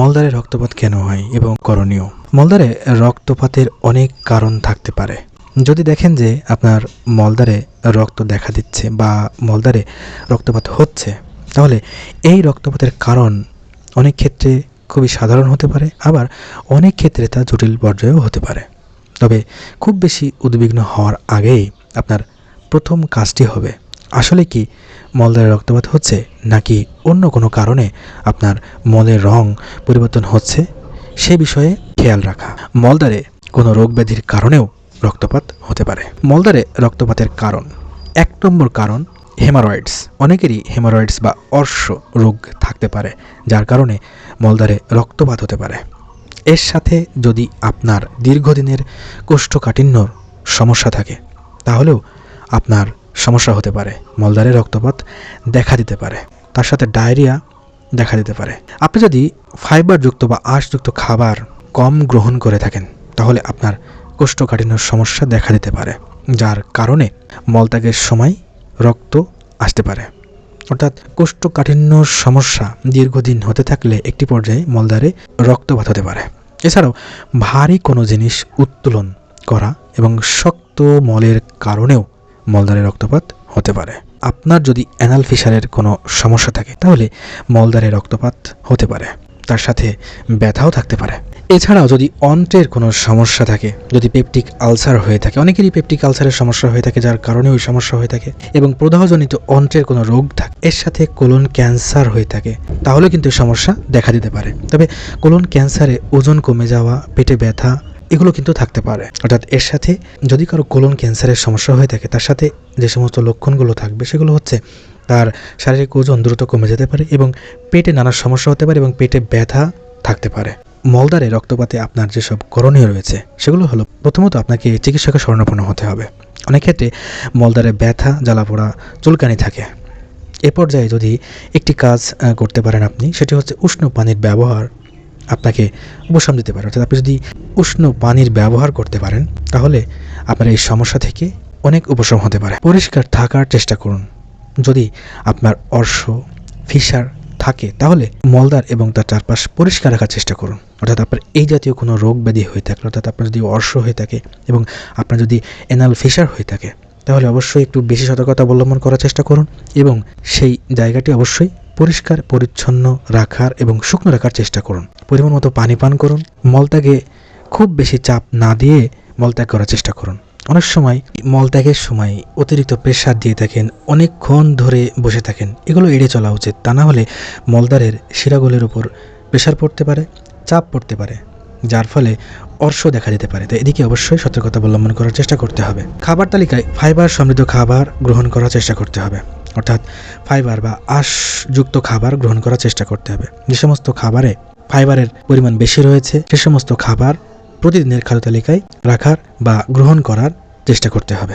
মলদ্বারে রক্তপাত কেন হয় এবং করণীয়? মলদ্বারে রক্তপাতের অনেক কারণ থাকতে পারে। যদি দেখেন যে আপনার মলদ্বারে রক্ত দেখা দিচ্ছে বা মলদ্বারে রক্তপাত হচ্ছে, তাহলে এই রক্তপাতের কারণ অনেক ক্ষেত্রে খুবই সাধারণ হতে পারে, আবার অনেক ক্ষেত্রে তা জটিল পর্যায়েও হতে পারে। তবে খুব বেশি উদ্বিগ্ন হওয়ার আগেই আপনার প্রথম কাজটি হবে আসলে কি মলদ্বারে রক্তপাত হচ্ছে, নাকি অন্য কোনো কারণে আপনার মলের রং পরিবর্তন হচ্ছে? সে বিষয়ে খেয়াল রাখা। মলদ্বারে কোনো রোগ ব্যাধির কারণেও রক্তপাত হতে পারে। মলদ্বারে রক্তপাতের কারণ এক নম্বর কারণ হেমারয়েডস। অনেকেরই হেমারয়েডস বা অর্শ রোগ থাকতে পারে, যার কারণে মলদ্বারে রক্তপাত হতে পারে। এর সাথে যদি আপনার দীর্ঘদিনের কোষ্ঠকাঠিন্যর সমস্যা থাকে, তাহলেও আপনার সমস্যা হতে পারে মলদ্বারে রক্তপাত দেখা দিতে পারে, তার সাথে ডায়রিয়া দেখা দিতে পারে। আপনি যদি ফাইবারযুক্ত বা আঁশযুক্ত খাবার কম গ্রহণ করে থাকেন, তাহলে আপনার কোষ্ঠকাঠিন্যর সমস্যা দেখা দিতে পারে, যার কারণে মলত্যাগের সময় রক্ত আসতে পারে। অর্থাৎ কোষ্ঠকাঠিন্য সমস্যা দীর্ঘদিন হতে থাকলে একটি পর্যায়ে মলদ্বারে রক্তপাত হতে পারে। এছাড়াও ভারী কোনো জিনিস উত্তোলন করা এবং শক্ত মলের কারণেও মলদ্বারে রক্তপাত হতে পারে। আপনার যদি অ্যানাল ফিশারের কোনো সমস্যা থাকে, তাহলে মলদ্বারে রক্তপাত হতে পারে। তার সাথে ব্যথাও থাকতে পারে। এছাড়াও যদি অন্ত্রের কোনো সমস্যা থাকে, যদি পেপটিক আলসার হয়ে থাকে, অনেকেরই পেপটিক আলসারের সমস্যা হয়ে থাকে, যার কারণে ওই সমস্যা হয়ে থাকে, এবং প্রদাহজনিত অন্ত্রের কোনো রোগ থাকে, এর সাথে কোলন ক্যান্সার হয়ে থাকে, তাহলে কিন্তু সমস্যা দেখা দিতে পারে। তবে কোলন ক্যান্সারে ওজন কমে যাওয়া, পেটে ব্যথা এগুলো কিন্তু থাকতে পারে। অর্থাৎ এর সাথে যদি কারও কোলন ক্যান্সারের সমস্যা হয়ে থাকে, তার সাথে যে সমস্ত লক্ষণগুলো থাকবে, সেগুলো হচ্ছে তার শারীরিক ওজন দ্রুত কমে যেতে পারে এবং পেটে নানা সমস্যা হতে পারে এবং পেটে ব্যথা থাকতে পারে। মলদারে রক্তপাতে আপনার যেসব করণীয় রয়েছে, সেগুলো হলো প্রথমত আপনাকে চিকিৎসকের স্বর্ণপন্ন হতে হবে। অনেক ক্ষেত্রে মলদারে ব্যথা, জ্বালাপোড়া, চুলকানি থাকে। এ পর্যায়ে যদি একটি কাজ করতে পারেন আপনি, সেটি হচ্ছে উষ্ণ পানির ব্যবহার আপনাকে উপশম দিতে পারে। অর্থাৎ আপনি যদি উষ্ণ পানির ব্যবহার করতে পারেন, তাহলে আপনার এই সমস্যা থেকে অনেক উপশম হতে পারে। পরিষ্কার থাকার চেষ্টা করুন। যদি আপনার অর্শ ফিসার থাকে, তাহলে মলদার এবং তার চারপাশ পরিষ্কার রাখার চেষ্টা করুন। অর্থাৎ আপনার এই জাতীয় কোনো রোগ ব্যাধি হয়ে থাকে, অর্থাৎ আপনার যদি অর্শ হয়ে থাকে এবং আপনার যদি এনাল ফিসার হয়ে থাকে, তাহলে অবশ্যই একটু বেশি সতর্কতা অবলম্বন করার চেষ্টা করুন এবং সেই জায়গাটি অবশ্যই পরিষ্কার, পরিচ্ছন্ন রাখার এবং শুকনো রাখার চেষ্টা করুন। পরিমাণ মতো পানি পান করুন। মলত্যাগে খুব বেশি চাপ না দিয়ে মলত্যাগ করার চেষ্টা করুন। অনেক সময় মলত্যাগের সময় অতিরিক্ত প্রেশার দিয়ে থাকেন, অনেকক্ষণ ধরে বসে থাকেন। এগুলো এড়ে চলা উচিত। তা না হলে মলদ্বারের শিরাগুলির উপর প্রেশার পড়তে পারে, চাপ পড়তে পারে, যার ফলে অর্শ দেখা যেতে পারে। তো এদিকে অবশ্যই সতর্কতা অবলম্বন করার চেষ্টা করতে হবে। খাবার তালিকায় ফাইবার সমৃদ্ধ খাবার গ্রহণ করার চেষ্টা করতে হবে। ফাইবার বা আঁশযুক্ত খাবার গ্রহণ করার চেষ্টা করতে হবে। যে সমস্ত খাবারে ফাইবারের পরিমাণ বেশি রয়েছে, সে সমস্ত খাবার প্রতিদিনের খাদ্য তালিকায় রাখার বা গ্রহণ করার চেষ্টা করতে হবে।